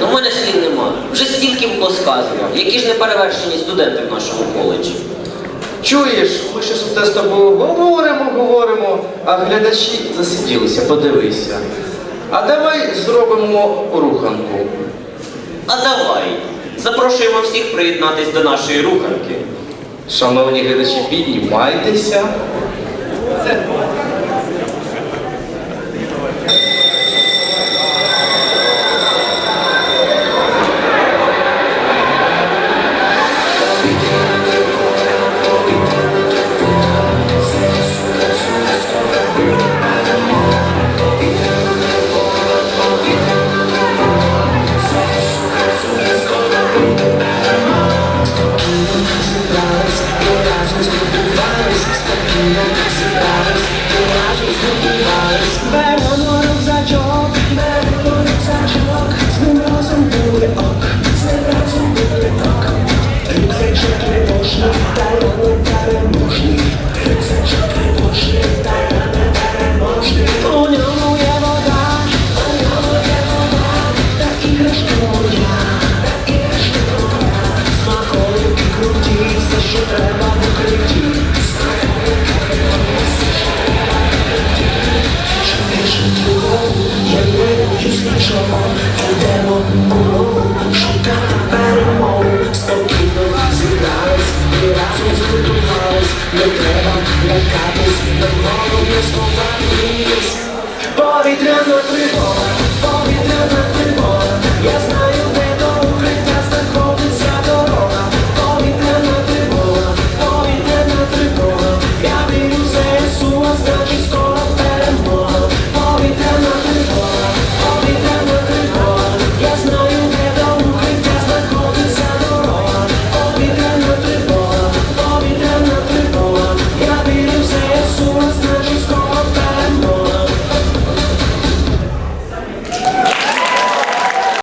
Ну, в мене слів нема. Вже стільки було сказано. Які ж неперевершені студенти в нашому коледжі. Чуєш, ми щось тут з тобою говоримо, говоримо, а глядачі засиділися, подивися. А давай зробимо руханку. А давай. Запрошуємо всіх приєднатись до нашої руханки. Шановні глядачі, піднімайтеся. 음. entrando en tu